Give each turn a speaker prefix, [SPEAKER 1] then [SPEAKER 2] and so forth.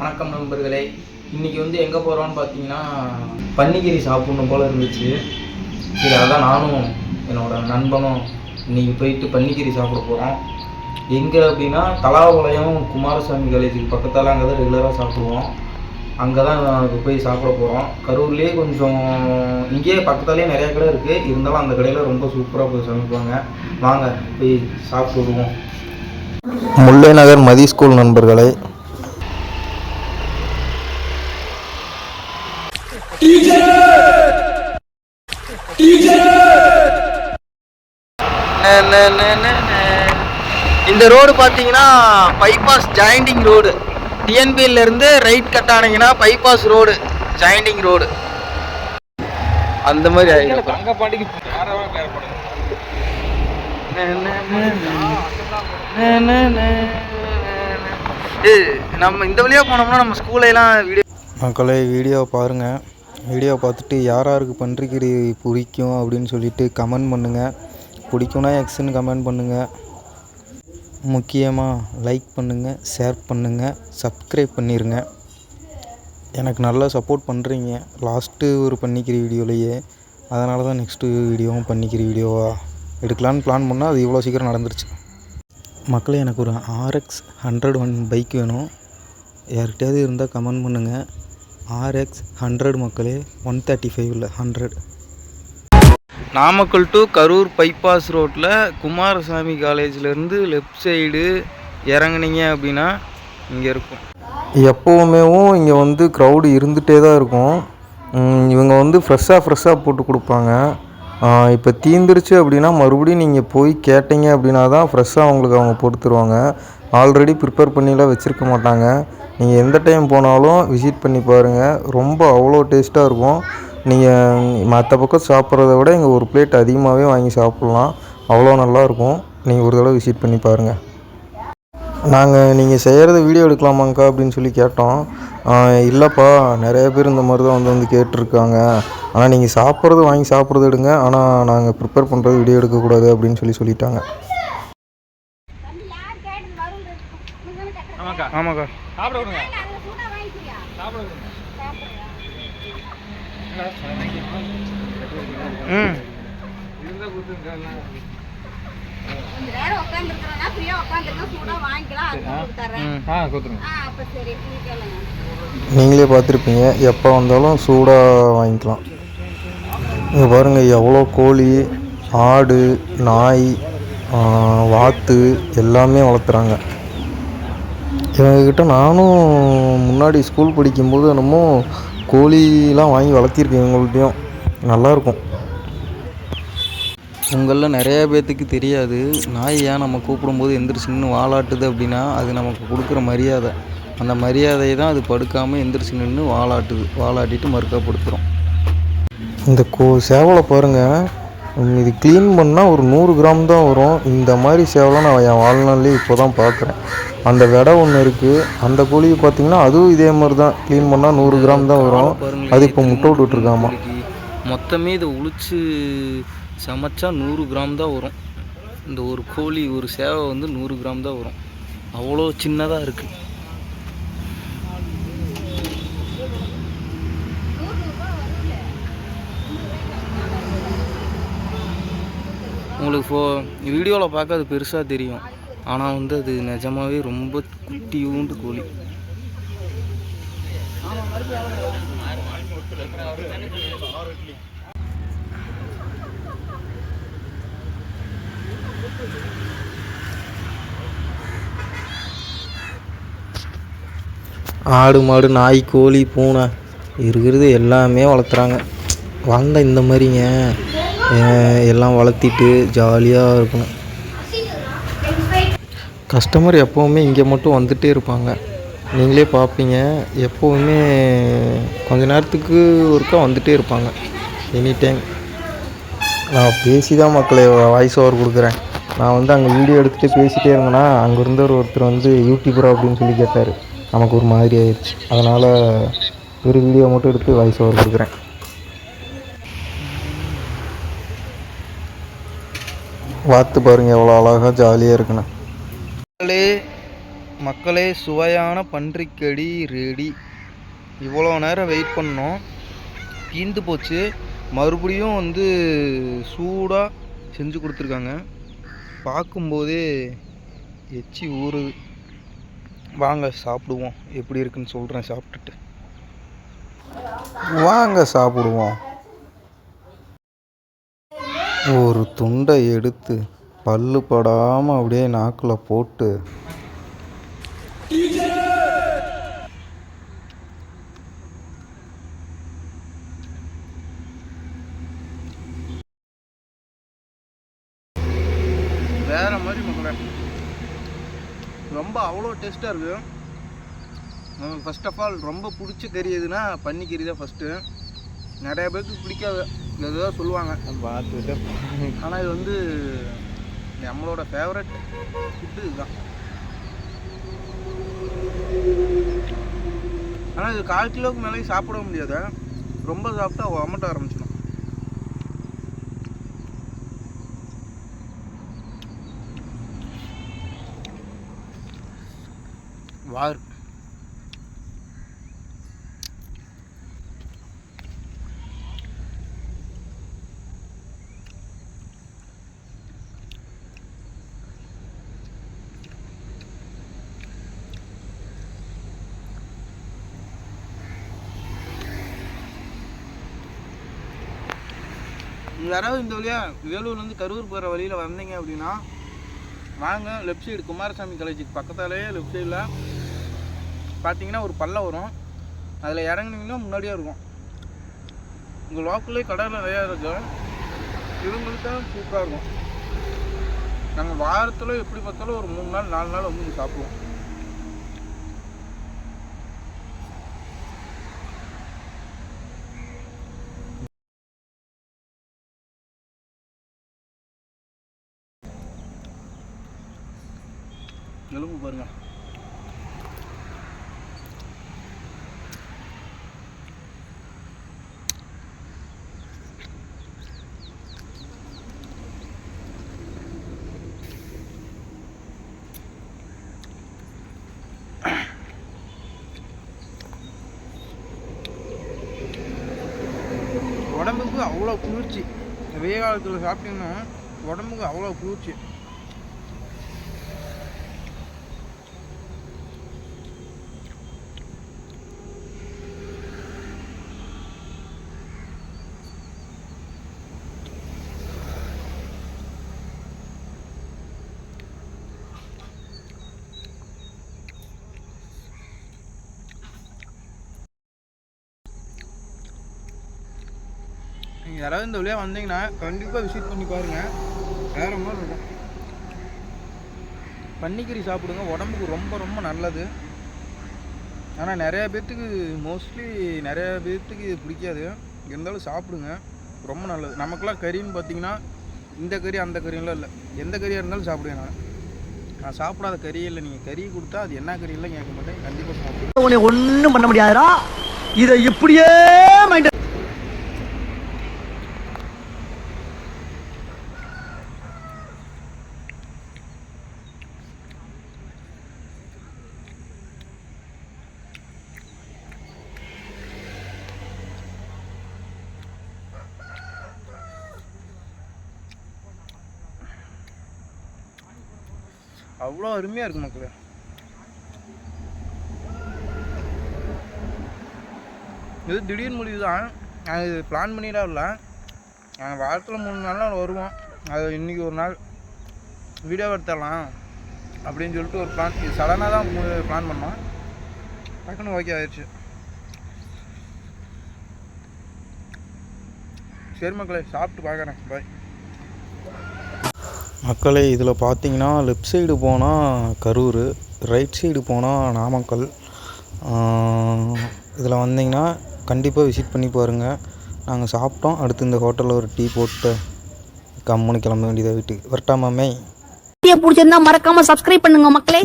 [SPEAKER 1] வணக்கம் நண்பர்களே. இன்றைக்கி வந்து எங்கே போகிறோம்னு பார்த்தீங்கன்னா பன்னிக்கறி சாப்பிடணும் போல் இருந்துச்சு. சரி அதான் நானும் என்னோடய நண்பனும் இன்றைக்கி போயிட்டு பன்னிக்கறி சாப்பிட போகிறோம் எங்கே அப்படின்னா தலாபாளையம் குமாரசாமி காலேஜுக்கு பக்கத்தால் அங்கே தான் ரெகுலராக சாப்பிடுவோம். அங்கே தான் அங்கே போய் சாப்பிட போகிறோம் கரூர்லேயே கொஞ்சம் இங்கேயே பக்கத்துலேயே நிறையா கடை இருக்குது இருந்தாலும் அந்த கடையில் ரொம்ப சூப்பராக போய் சமைப்பாங்க. வாங்க போய் சாப்பிட்டு விடுவோம் முல்லை நகர் மதி ஸ்கூல் நண்பர்களே இந்த ரோடு பார்த்தீங்கன்னா பைபாஸ் ஜாயிண்டிங் ரோடு டிஎன்பியில் இருந்து ரைட் கட் ஆனீங்கன்னா பைபாஸ் ரோடு ஜாயிண்டிங் ரோடு அந்த மாதிரி ஆகிடும் நம்ம இந்த வழியாக போனோம்னா நம்ம ஸ்கூலையெல்லாம் வீடியோ
[SPEAKER 2] மக்களே வீடியோ பாருங்கள் வீடியோ பார்த்துட்டு யார் யாருக்கு பன்றிக்கறி பிடிக்கும் அப்படின்னு சொல்லிட்டு கமெண்ட் பண்ணுங்கள் பிடிக்கும்னா எக்ஸ்ன்னு கமெண்ட் பண்ணுங்கள் முக்கியமாக லைக் பண்ணுங்கள் ஷேர் பண்ணுங்கள் சப்ஸ்கிரைப் பண்ணிடுங்க எனக்கு நல்லா சப்போர்ட் பண்ணுறீங்க லாஸ்ட்டு ஒரு பண்ணிக்கிற வீடியோலையே. அதனால தான் நெக்ஸ்ட்டு வீடியோவும் பண்ணிக்கிற வீடியோவாக எடுக்கலான்னு பிளான் பண்ணால் அது இவ்வளோ சீக்கிரம் நடந்துருச்சு. மக்களே எனக்கு ஒரு ஆர்எக்ஸ் ஹண்ட்ரட் ஒன் பைக் வேணும். யார்கிட்டயாவது இருந்தால் கமெண்ட் பண்ணுங்கள் ஆர்எக்ஸ் ஹண்ட்ரட் மக்களே ஒன் தேர்ட்டி ஃபைவ் இல்லை hundred
[SPEAKER 1] Namakkal to Karur bypass ரோட்டில் குமாரசாமி காலேஜ்லேருந்து லெஃப்ட் சைடு இறங்குனீங்க அப்படின்னா இங்கே இருக்கும்.
[SPEAKER 2] எப்போவுமேவும் இங்கே வந்து க்ரௌடு இருந்துகிட்டே தான் இருக்கும். இவங்க வந்து ஃப்ரெஷ்ஷாக ஃப்ரெஷ்ஷாக போட்டு கொடுப்பாங்க. இப்போ தீந்துருச்சு அப்படின்னா மறுபடியும் நீங்கள் போய் கேட்டீங்க அப்படின்னா தான் ஃப்ரெஷ்ஷாக உங்களுக்கு அவங்க போட்டு தருவாங்க. ஆல்ரெடி ப்ரிப்பேர் பண்ணிலாம் வச்சுருக்க மாட்டாங்க. நீங்கள் எந்த டைம் போனாலும் விசிட் பண்ணி பாருங்கள் ரொம்ப அவ்வளோ டேஸ்ட்டாக இருக்கும். நீங்கள் மற்ற பக்கம் சாப்பிட்றத விட இங்கே ஒரு பிளேட் அதிகமாகவே வாங்கி சாப்பிட்லாம். அவ்வளோ நல்லாயிருக்கும் நீங்கள் ஒரு தடவை விசிட் பண்ணி பாருங்கள் நாங்கள் நீங்கள் செய்கிறத வீடியோ எடுக்கலாமாங்க்கா அப்படின்னு சொல்லி கேட்டோம். இல்லைப்பா நிறைய பேர் இந்த மாதிரி தான் வந்து வந்து கேட்டிருக்காங்க. ஆனால் நீங்கள் சாப்பிட்றது வாங்கி சாப்பிட்றது எடுங்க. ஆனால் நாங்கள் ப்ரிப்பேர் பண்ணுறது வீடியோ எடுக்கக்கூடாது அப்படின்னு சொல்லி சொல்லிட்டாங்க.
[SPEAKER 3] ஆமாக்கா.
[SPEAKER 1] ஆமாக்கா.
[SPEAKER 3] சாப்பிட விடுங்க சாப்பிட
[SPEAKER 1] ம்.
[SPEAKER 4] கொஞ்ச நேரம் உட்காந்துருக்கிறோம்னா ஃப்ரீயா சூடா வாங்கிக்கலாம். அப்ப சரி.
[SPEAKER 2] நீங்களே பார்த்துருப்பீங்க. எப்போ வந்தாலும் சூடாக வாங்கிக்கலாம். இங்கே பாருங்கள் எவ்வளோ கோழி ஆடு நாய் வாத்து எல்லாமே வளர்த்துறாங்க. இவங்கக்கிட்ட நானும் முன்னாடி ஸ்கூல் படிக்கும்போது என்னமோ கோழிலாம் வாங்கி வளர்த்திருக்கேன் இவங்கள்ட்டையும். நல்லாயிருக்கும். உங்களில் நிறைய பேர்த்துக்கு தெரியாது நாய் ஏன் நம்ம கூப்பிடும்போது எந்திரிச்சுன்னு வாலாட்டுது அப்படின்னா அது நமக்கு கொடுக்குற மரியாதை. அந்த மரியாதையை தான் அது படுக்காமல் எந்திரிச்சு நின்று வாலாட்டுது வாலாட்டிட்டு மறுக்கா படுத்துரும். இந்த கோ சேவலை பாருங்கள் இது க்ளீன் பண்ணால் ஒரு நூறு கிராம் தான் வரும். இந்த மாதிரி சேவலை நான் என் வாழ்நாள்லேயே இப்போ தான் பார்க்குறேன் அந்த விடை ஒன்று இருக்குது அந்த கோழியை பார்த்தீங்கன்னா அதுவும் இதே மாதிரி தான் க்ளீன் பண்ணால் நூறு கிராம் தான் வரும். அது இப்போ முட்டை விட்டுட்ருக்காமா
[SPEAKER 1] மொத்தமே இதை உளிச்சு சமைச்சா நூறு கிராம் தான் வரும். இந்த ஒரு கோழி ஒரு சேவை வந்து நூறு கிராம் தான் வரும். அவ்வளோ சின்னதாக இருக்குது உங்களுக்கு ஃபோ வீடியோவில் பார்க்க அது பெருசாக தெரியும். ஆனால் வந்து அது நிஜமாவே ரொம்ப குட்டியூண்டு கோழி.
[SPEAKER 2] ஆடு மாடு நாய் கோழி பூனை இருக்கிறது எல்லாமே வளர்த்துறாங்க. வந்தால் இந்த மாதிரிங்க. எல்லாம் வளர்த்திட்டு ஜாலியாக இருக்கணும். கஸ்டமர் எப்போவுமே இங்கே மட்டும் வந்துகிட்டே இருப்பாங்க. நீங்களே பார்ப்பீங்க எப்போவுமே கொஞ்ச நேரத்துக்கு ஒருக்கா வந்துகிட்டே இருப்பாங்க. எனி டைம் நான் பேசி தான் மக்களை வாய்ஸ் ஓவர் கொடுக்குறேன். நான் வந்து அங்கே வீடியோ எடுத்துகிட்டு பேசிகிட்டே இருந்தேன்னா அங்கே இருந்தவர் ஒருத்தர் வந்து யூடியூபரா அப்படின்னு சொல்லி கேட்டார். நமக்கு ஒரு மாதிரி ஆயிடுச்சு. அதனால் ஒரு வீடியோ மட்டும் எடுத்து வாய்ஸ் ஓவர் கொடுக்குறேன். பார்த்து பாருங்கள் எவ்வளோ அழகாக ஜாலியாக இருக்குன்னு
[SPEAKER 1] மக்களே மக்களே சுவையான பன்றிக்கறி ரெடி இவ்வளோ நேரம் வெயிட் பண்ணோம். தீந்து போச்சு. மறுபடியும் வந்து சூடாக செஞ்சு கொடுத்துருக்காங்க. பார்க்கும்போதே எச்சி ஊறுது. வாங்க சாப்பிடுவோம். எப்படி இருக்குன்னு சொல்கிறேன் சாப்பிட்டுட்டு. வாங்க சாப்பிடுவோம். ஒரு துண்டை எடுத்து பல்லு படாமல் அப்படியே நாக்கில் போட்டு. வேற மாதிரி மக்களே ரொம்ப அவ்வளோ டேஸ்ட்டாக இருக்குது நமக்கு ஃபர்ஸ்ட் ஆஃப் ஆல் ரொம்ப பிடிச்ச கறி எதுனா பன்னிக்கறி தான் ஃபஸ்ட்டு நிறைய பேருக்கு பிடிக்காது. ஏதோ சொல்லுவாங்க.
[SPEAKER 3] பார்த்துட்டு
[SPEAKER 1] ஆனால் இது வந்து நம்மளோட ஃபேவரட் ஃபுட்டு இதுதான். ஆனால் இது கால் கிலோவுக்கு மேலே சாப்பிட முடியாது. ரொம்ப சாப்பிட்டா வமட்ட ஆரம்பிச்சிடும். வார். யாராவது இந்த வழியாக வேலூர்லேருந்து கரூர் போகிற வழியில் வந்தீங்க அப்படின்னா வாங்க லெஃப்ட் சைடு குமாரசாமி காலேஜுக்கு பக்கத்தாலேயே லெஃப்ட் சைடில் பார்த்தீங்கன்னா ஒரு பள்ளம் வரும். அதில் இறங்குனீங்கன்னா முன்னாடியே இருக்கும். உங்கள் லோக்கல்லே கடை நிறையா இருக்கு. இவங்களுக்கு தான் சூப்பராக இருக்கும். நாங்கள் வாரத்தில் எப்படி பார்த்தாலும் ஒரு மூணு நாள் நாலு நாள் வந்து சாப்பிடுவோம். எலும்பு பாருங்க. உடம்புக்கு அவ்வளோ குளிர்ச்சி. வெய்ய வெயில் காலத்தில் சாப்பிட்டீங்கன்னா உடம்புக்கு அவ்வளோ குளிர்ச்சி. நீங்கள் யாராவது இந்த வழியாக வந்தீங்கன்னா கண்டிப்பாக விசிட் பண்ணி பாருங்கள் வேறு மாதிரி இருக்கும். பன்னிக்கறி சாப்பிடுங்க. உடம்புக்கு ரொம்ப ரொம்ப நல்லது. ஆனால் நிறையா பேர்த்துக்கு மோஸ்ட்லி நிறையா பேர்த்துக்கு பிடிக்காது. இருந்தாலும் சாப்பிடுங்க. ரொம்ப நல்லது. நமக்கெல்லாம் கறின்னு பார்த்தீங்கன்னா இந்த கறி அந்த கறியெல்லாம் இல்லை. எந்த கறியாக இருந்தாலும் சாப்பிடுவேன் நான். நான் சாப்பிடாத கறி இல்லை. நீங்கள் கறி கொடுத்தா அது என்ன கறி இல்லை கேட்க மாட்டேன். கண்டிப்பாக சாப்பிடுவேன்
[SPEAKER 5] ஒன்றும் பண்ண முடியாதுடா. இதை இப்படியே மைண்ட்
[SPEAKER 1] அவ்வளோ அருமையாக இருக்கு மக்களே. இது திடீர் முடிவு தான் நாங்கள் இது பிளான் பண்ணிடா இல்லை. நாங்கள் வாரத்தில் மூணு நாள் வருவோம் அது இன்றைக்கி ஒரு நாள். வீடியோ எடுத்துடலாம் அப்படின்னு சொல்லிட்டு ஒரு பிளான் இது சடனாக தான் பிளான் பண்ணோம். டக்குன்னு ஓகே ஆயிடுச்சு சரி மக்களே சாப்பிட்டு பார்க்குறேன். பாய் மக்களே இதில் பார்த்தீங்கன்னா லெஃப்ட் சைடு போனால் கரூர் ரைட் சைடு போனால் நாமக்கல். இதில் வந்தீங்கன்னா கண்டிப்பாக விசிட் பண்ணி பாருங்கள் நாங்கள் சாப்பிட்டோம். அடுத்து இந்த ஹோட்டலில் ஒரு டீ போட்டு கம்முன்னு கிளம்ப வேண்டியதாக வீட்டுக்கு. வரட்டாமாமே
[SPEAKER 6] பிடிச்சிருந்தா மறக்காம சப்ஸ்கிரைப் பண்ணுங்க மக்களே.